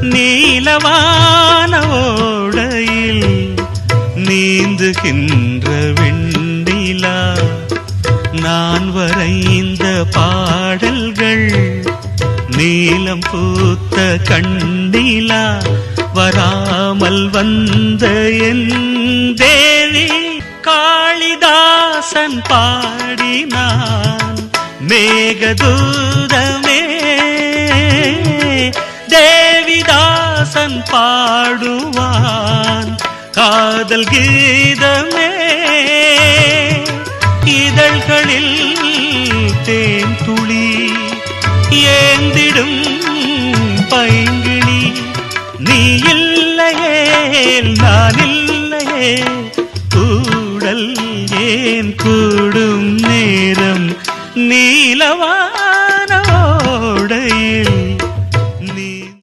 நீலவான ஓடையில் நீந்துகின்ற வெண்ணிலா. நான் வரைந்த பாடல்கள் நீலம் பூத்த கண்ணிலா. வராமல் வந்த என் தேவி காளிதாசன் பாடினான். மேகதூ தேவிதாசன் பாடுவான். காதல் கீதமே. இதழ்களில் தேன் துளி. ஏந்திடும் பைங்கிணி நீ இல்லையே நான் இல்லையே. கூடல் ஏன் கூடும் நேரம்? நீலவான